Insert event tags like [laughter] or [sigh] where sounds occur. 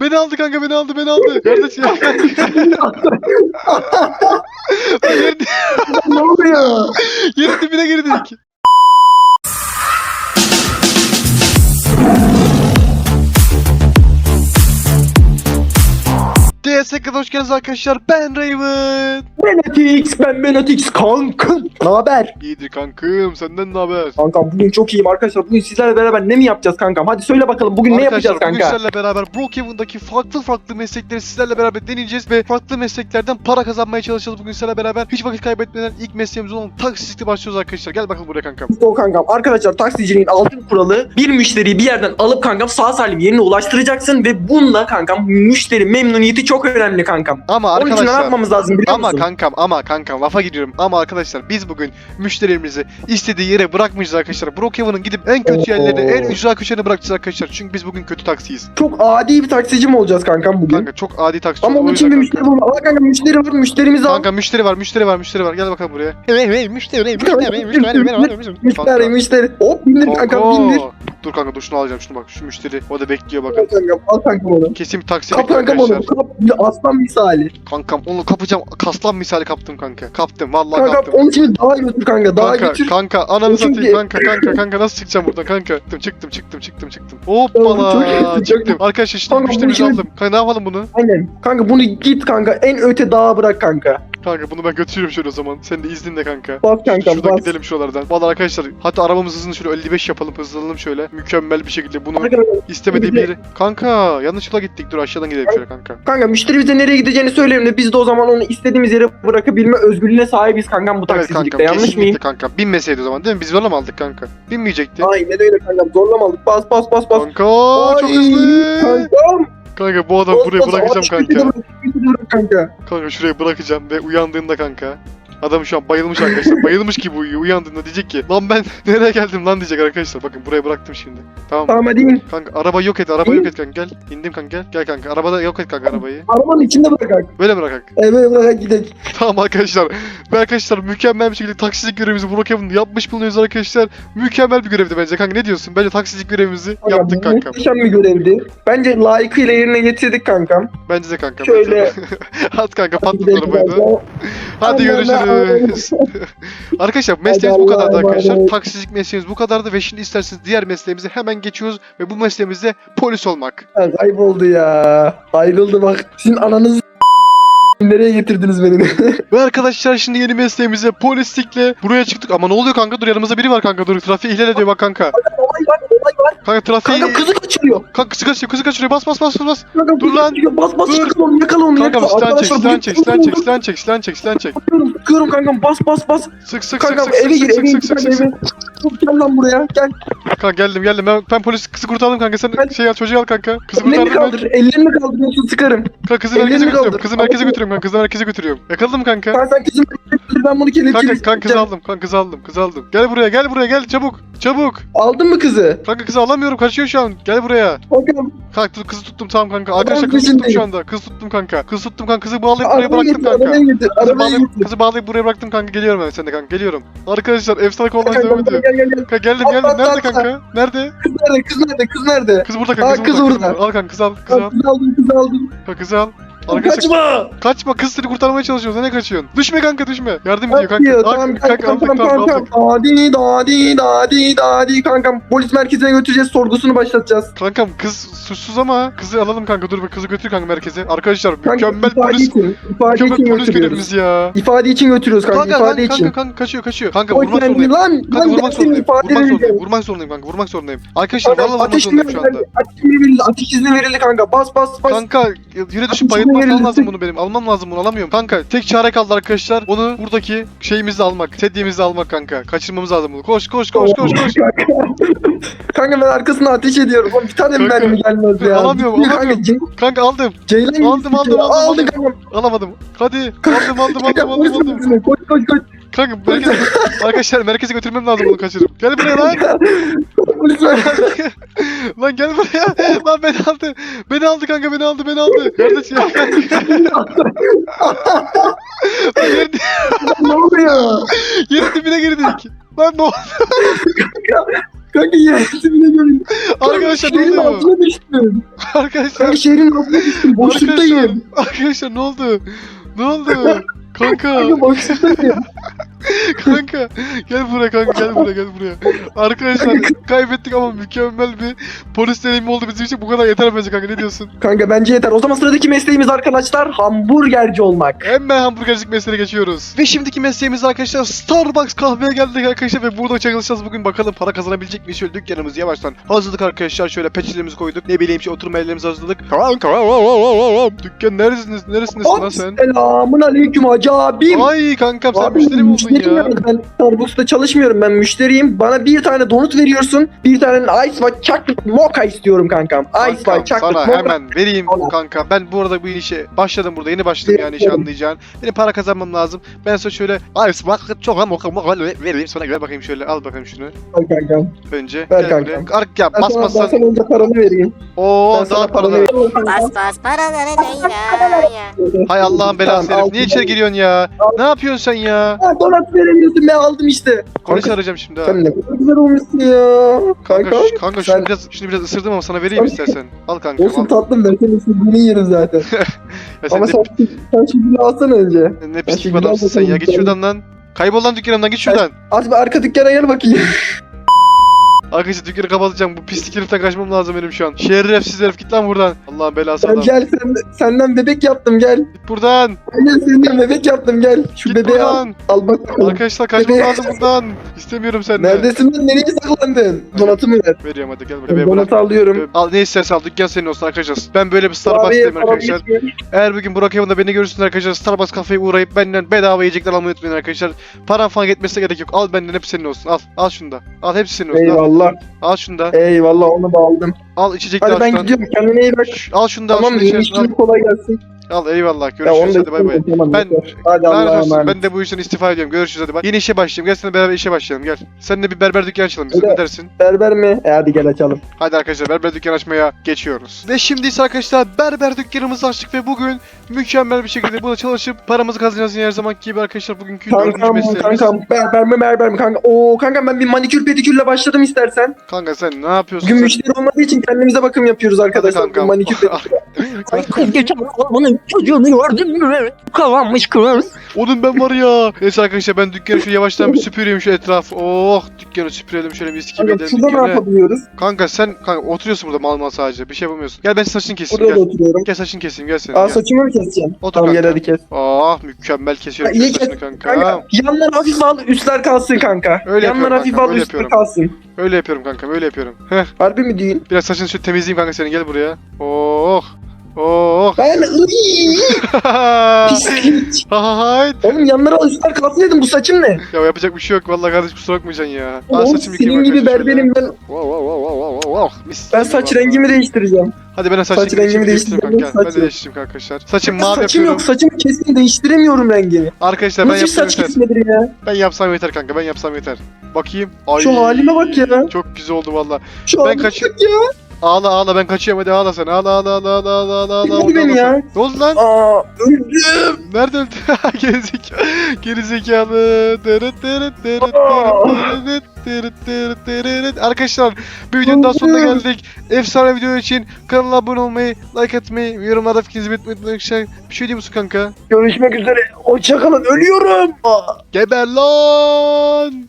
Beni aldı kanka beni aldı beni aldı. Kardeş ya. yerin, ne oluyor? yerin dibine girdik. DSK'da hoş geldiniz arkadaşlar. Ben Raven. Benetix ben Benetix kankım. Ne haber? İyidir kankım. Senden ne haber? Kankam bugün çok iyiyim arkadaşlar. Bugün sizlerle beraber ne mi yapacağız kankam? Hadi söyle bakalım bugün ne yapacağız Arkadaşlar bugün kanka? sizlerle beraber Brookhaven'daki farklı farklı meslekleri sizlerle beraber deneyeceğiz ve farklı mesleklerden para kazanmaya çalışacağız bugün sizlerle beraber. Hiç vakit kaybetmeden ilk mesleğimiz olan taksicilikle başlıyoruz arkadaşlar. Gel bakalım buraya kankam. İşte o kankam. Arkadaşlar taksiciliğin altın kuralı bir müşteriyi bir yerden alıp kankam sağ salim yerine ulaştıracaksın ve bununla kankam müşteri memnuniyeti çok önemli kankam. Ama Onun için ne arkadaşlar yapmamız lazım biliyor ama musun? kankam ama kankam lafa giriyorum ama arkadaşlar biz bugün müşterilerimizi istediği yere bırakmayacağız arkadaşlar. Brookhaven'ın gidip en kötü Oo. yerlerine en ücra köşelerine bırakacağız arkadaşlar. Çünkü biz bugün kötü taksiyiz. Çok adi bir taksici mi olacağız kankam bugün? Kanka çok adi taksici Ama onun için bir müşteri bulma. Aa kanka müşteri var müşterimizi al. Kanka müşteri var müşteri var müşteri var gel bakalım buraya. Müşteri müşteri. Hop bindir kankam bindir. Dur kanka dur şunu alacağım şunu bak şu müşteri o da bekliyor Al bakın. kankam al kankam onu. Kesin bir taksi Kap bekliyor kankam onu. arkadaşlar. Kap bir aslan misali. Kankam onu kapacağım kaslan misali kaptım kanka. Kaptım vallahi Kankam kaptım. onun için daha götür kanka. Daha Kanka, götür. kanka ananı Çünkü- satayım kanka kanka kanka nasıl çıkacağım buradan kanka çıktım çıktım çıktım çıktım çıktım hoppala çok iyisin, çok çıktım arkadaşlar şimdi Kanka, müşterimizi aldım kanka ne yapalım bunu Aynen. Kanka bunu git kanka en öte dağa bırak kanka. Kanka bunu ben götürüyorum şöyle o zaman sen de izninle kanka Bas kankam Şuradan bas. gidelim şuralardan. Vallahi arkadaşlar hatta arabamız hızını şöyle 55 yapalım hızlanalım şöyle. Mükemmel bir şekilde bunu Arkadaşlar, istemediği bir yere. Kanka yanlış yola gittik dur aşağıdan gidelim şöyle kanka. Kanka müşteri bize nereye gideceğini söyleyelim de biz de o zaman onu istediğimiz yere bırakabilme özgürlüğüne sahibiz kankam bu Evet taksicilikte. kankam Yanlış kesinlikle mıyım? kanka. Binmeseydi o zaman değil mi? Biz zorla mı aldık kanka? Binmeyecekti. Aynen öyle kankam zorlamadık. Bas bas bas bas. Kanka çok Ay, hızlı. Kankam. Kanka bu adamı bas, buraya bırakacağım kanka. Kanka şuraya bırakacağım ve uyandığında kanka. Adam şu an bayılmış arkadaşlar. Bayılmış gibi uyuyor. Uyandığında diyecek ki lan ben [laughs] nereye geldim lan diyecek arkadaşlar. Bakın buraya bıraktım şimdi. Tamam. Tamam hadi in. Kanka araba yok et. Araba yok et kanka gel. İndim kanka gel. Gel kanka. Arabada yok et kanka arabayı. Arabanın içinde bırakak. Böyle bırakak. Evet bırakak gidelim. Tamam arkadaşlar. Ve arkadaşlar mükemmel bir şekilde taksicilik görevimizi Brookhaven'da yapmış bulunuyoruz arkadaşlar. Mükemmel bir görevdi bence kanka. Ne diyorsun? Bence taksicilik görevimizi yaptık kanka. Muhteşem bir görevdi. Bence layıkıyla yerine getirdik kankam. Bence de kanka. Şöyle-. [laughs] At kanka Gidelim arabayı da. Hadi görüşürüz. [laughs] arkadaşlar mesleğimiz bu kadardı arkadaşlar. Taksicilik mesleğimiz bu kadardı ve şimdi isterseniz diğer mesleğimize hemen geçiyoruz ve bu mesleğimiz de polis olmak. Ha, Kayboldu ya. Ayrıldı bak. Sizin ananızı Nereye getirdiniz beni? [laughs] Ve arkadaşlar şimdi yeni mesleğimize polislikle buraya çıktık. Ama ne oluyor kanka? Dur yanımızda biri var kanka. Dur trafiği ihlal ediyor bak kanka. Olay var, olay var. Kanka trafiği... Kanka kızı kaçırıyor. Kanka kızı kaçırıyor, kızı kaçırıyor. Bas bas bas bas. Kanka Dur lan. kaçırıyor. Bas bas yakala onu yakala onu Kanka silah çek, bugün- çek, silah çek, silah çek, silah çek, silah çek. Sıkıyorum, sıkıyorum kankam bas bas bas. Sık sık sık sık sık sık sık sık sık. Gel lan buraya gel. Kanka geldim geldim. Ben, ben polis kızı kurtardım kanka. Sen Hadi. şey al çocuğu al kanka. Kızı Ellerini kurtardım ben. kaldır. Ellerini kaldır yoksa sıkarım. Kanka kızı ellerini merkeze götürüyorum. kaldır. Kızı merkeze götürüyorum kanka. Kızı merkeze götürüyorum. Yakaladım kanka. Kanka sen kızım ben bunu kelepçeli Kanka kanka kızı aldım. Kanka kızı aldım. Kızı aldım. Gel buraya gel buraya gel çabuk. Çabuk. Aldın mı kızı? Kanka kızı alamıyorum. Kaçıyor şu an. Gel buraya. Kankam Kanka dur, kızı tuttum tamam kanka. Arkadaşlar kızı tuttum şu anda. Kızı tuttum kanka. Kızı tuttum kanka. Kızı bağlayıp buraya bıraktım kanka. Kızı bağlayıp, kızı bağlayıp buraya bıraktım kanka. Geliyorum ben sen de kanka. Geliyorum. Arkadaşlar efsane kovalmaya Kanka, devam ediyor. Gel gel. gel. Kanka geldim At, geldim. Nerede at, kanka? Nerede? Kız nerede kız nerede kız nerede? Kız burada kanka. Aa, Kız kız burada. Al kanka kızı al. Kızı al. Kız aldım kız aldım. Kanka kızı al. Arkadaşlar Kaçma. kaçma kız seni kurtarmaya çalışıyor. Sen ne kaçıyorsun? Düşme kanka düşme. Yardım ediyor kanka. tamam Al, kanka kanka aldık tamam tamam tamam aldık. Dadi dadi dadi dadi kankam polis merkezine götüreceğiz sorgusunu başlatacağız. Kankam kız suçsuz ama kızı alalım kanka. Dur bak kızı götür kanka merkeze. Arkadaşlar Kanka, mükemmel ifade polis için, ifade için mükemmel polis götürüyoruz. görevimiz ya. İfade için götürüyoruz kanka, Kanka ifade kanka, için. kanka kanka kaçıyor kaçıyor. Kanka vurmak zorundayım. lan. Kanka lan vurmak gelsin zorundayım. ifade Vurmak zorundayım. vereceğim. Vurmak zorundayım kanka. Vurmak zorundayım. Arkadaşlar vallahi vurmak zorundayım şu anda. Ateş Ateş izni verildi kanka. Bas bas bas. Kanka yere düşüp izni falan verildi. lazım bunu benim. Almam lazım bunu alamıyorum. Kanka tek çare kaldı arkadaşlar. Onu buradaki şeyimizi almak. Sedyemizi almak kanka. Kaçırmamız lazım bunu. Koş koş koş koş koş. kanka ben arkasına ateş ediyorum. Oğlum bir tane Kanka, mermi gelmez ya. alamıyorum, Kanka, alamıyorum. Ce- Kanka aldım. Ceylan Aldım, aldım, aldım, Aldın aldım. kanka. Alamadım. Hadi. Aldım aldım Kanka aldım polis aldım aldım. koş koş koş. Kanka merkeze, arkadaşlar merkeze götürmem lazım bunu kaçırıp. Gel buraya lan. Polis merkezine. [laughs] lan gel buraya. Lan beni aldı. Beni aldı kanka beni aldı beni aldı. Kardeş ya. yerin, ne oluyor? yerin dibine girdik. Lan ne oldu? Kanka yersin bile görün. Arkadaşlar ne oluyor? altına düştüm. Arkadaşlar. Kanka şehrin altına düştüm. Boşluktayım. Arkadaşlar ne oldu? Ne oldu? Kanka, Kanka boşluktayım. Kanka gel buraya kanka gel buraya gel buraya. Arkadaşlar kaybettik ama mükemmel bir polis deneyimi oldu bizim için bu kadar yeter bence kanka ne diyorsun? Kanka bence yeter. O zaman sıradaki mesleğimiz arkadaşlar hamburgerci olmak. Hemen hamburgercilik mesleğine geçiyoruz. Ve şimdiki mesleğimiz arkadaşlar Starbucks kahveye geldik arkadaşlar ve burada çalışacağız bugün bakalım para kazanabilecek miyiz? Şöyle dükkanımızı yavaştan hazırladık arkadaşlar şöyle peçetelerimizi koyduk ne bileyim şey oturma yerlerimizi hazırladık. Kanka dükkan neresiniz neresiniz lan sen? Selamun aleyküm hacı abim. Ay kankam sen müşteri mi oldun ya? Yani. Ben Starbucks'ta çalışmıyorum ben müşteriyim. Bana bir tane donut veriyorsun. Bir tane ice white chocolate mocha istiyorum kankam. Ice white chocolate sana mocha. hemen vereyim Tamam. kanka. Ben bu arada bu işe başladım burada. Yeni başladım yani işi Veriyorum. anlayacağın. Benim para kazanmam lazım. Ben sana şöyle bak çok ama moka moka vereyim sana ver bakayım şöyle al bakayım şunu Al kankam. önce. Ver Gel kankam. Ark ya sana, ben basmazsan. sana önce paranı vereyim. Oo daha paranı. Bas bas paraları Leyla'ya. Hay Allah'ın belası herif. Niye içeri giriyorsun ya? Ne yapıyorsun sen ya? Donut veremiyorsun ben aldım işte. Kanka, arayacağım şimdi ha. Sen ne kadar güzel olmuşsun ya. Kanka, Kanka. şu- kanka şunu sen- biraz şunu biraz ısırdım ama sana vereyim istersen. Al kanka. Olsun Al. tatlım ben senin istediğini yerim zaten. [laughs] Ya sen Ama ne, sen, sen şimdi alsana önce. ne pis şimdi bir adamsın sen ya. bakalım. Git şuradan lan. Kaybol lan dükkanımdan git şuradan. Az bir arka dükkana gel bakayım. Arkadaşlar dükkanı kapatacağım. Bu pislik heriften kaçmam lazım benim şu an. Şerefsiz herif git lan buradan. Allah'ın belası adam. gel sen, senden bebek yaptım gel. Git buradan. Gel senden bebek yaptım gel. Şu Git bebeği al. buradan. Al bak bakalım. Arkadaşlar kaçmam Bebeği- lazım buradan. İstemiyorum senden. Neredesin lan? Nereye saklandın? Donatı mı ver? Veriyorum hadi gel buraya. Bebeği bırak. Donatı alıyorum. Al ne istersen al dükkan senin olsun arkadaşlar. Ben böyle bir Starbucks'tayım param arkadaşlar. yetmiyor. Eğer bugün Burak Evan'da beni görürsünüz arkadaşlar Starbucks kafeye uğrayıp benden bedava yiyecekler almayı unutmayın arkadaşlar. Param falan yetmesine gerek yok. Al benden hepsi senin olsun. Al. Al şunu da. Al hepsi senin olsun. Al, Eyvallah. Al şunu da. Eyvallah onu da aldım. Al içecekler Hadi ben gidiyorum. Kendine iyi bak. Al şunu da al Tamam şunu da al. işin kolay gelsin. Al eyvallah onu görüşürüz da hadi bay bay. Ben- yeter. Hadi Lanet Allah'a olsun. emanet. Ben de bu işten istifa ediyorum. Görüşürüz hadi. Bak yeni işe başlayalım. Gel seninle beraber işe başlayalım gel. Seninle bir berber dükkanı açalım. Biz. Öyle. Ne dersin? Berber mi? E hadi gel açalım. Hadi arkadaşlar berber dükkanı açmaya geçiyoruz. Ve şimdi ise arkadaşlar berber dükkanımızı açtık ve bugün mükemmel bir şekilde burada çalışıp paramızı kazanacağız yine her zamanki gibi arkadaşlar bugünkü dördüncü Kankam mesleğimiz. kankam berber mi berber mi kanka? Oo kankam ben bir manikür pedikürle başladım istersen. Kanka sen ne yapıyorsun? Bugün sen? müşteri olmadığı için kendimize bakım yapıyoruz arkadaşlar. kankam. Bugün manikür pedikür. [laughs] Kız geçen onun çocuğunu gördün mü? Kalanmış kız. Oğlum ben var ya. Neyse arkadaşlar ben dükkanı şöyle yavaştan bir süpüreyim şu etrafı. Oh dükkanı süpürelim şöyle gibi Kanka edelim şurada ne dükkanı. yapabiliyoruz? Kanka sen kanka oturuyorsun burada mal mal sadece bir şey yapamıyorsun. Gel ben saçını keseyim Burada da gel. oturuyorum. Gel saçını keseyim gel senin. Aa gel. saçımı mı keseceğim? Otur Tamam gel kanka. hadi kes. Ah mükemmel kesiyorum Ha, iyi şu saçını kanka. Kanka yanlar hafif al üstler kalsın kanka. Öyle yanlar hafif kanka, al öyle üstler yapıyorum. kalsın. Öyle yapıyorum kanka öyle yapıyorum. Heh Harbi mi değil? biraz saçını şöyle temizleyeyim kanka senin gel buraya. Oh. Oh. Ben [laughs] pislik. Hayt. Oğlum yanlara üstler kalsın dedim bu saçım ne? Ya yapacak bir şey yok vallahi kardeş kusura bakmayacaksın ya. Al Oğlum saçımı senin gibi berberim ben. Wow, wow, wow, wow, wow, wow. Mis Ben gibi saç vallahi. rengimi değiştireceğim. Hadi ben saç, saç rengimi değiştireyim kanka. Ben de saçım. değiştireyim arkadaşlar. Saçım mavi saçım yapıyorum. yok saçımı kestim değiştiremiyorum rengini. Arkadaşlar ben Nasıl yapsam saç yeter. kesmedir ya? Ben yapsam yeter kanka ben yapsam yeter. Bakayım. Ay. Şu halime bak ya. Çok güzel oldu valla. Şu Ben halime bak ya. Ağla ağla ben kaçıyorum hadi ağla sen. Ağla ağla ağla ağla ağla ağla ağla. Oradan beni ya. sen. Ne oldu lan? Aa öldüm. Nerede öldü? [laughs] Gerizekalı. Gerizekalı. Tırıt tırıt Aa. tırıt tırıt tırıt tırıt. Arkadaşlar bir videonun daha sonuna geldik. Efsane video için kanala abone olmayı, like atmayı, yorumlarda fikrinizi belirtmeyi unutmayın. Bir şey diyor musun kanka? Görüşmek üzere. Hoşçakalın ölüyorum. Geber lan!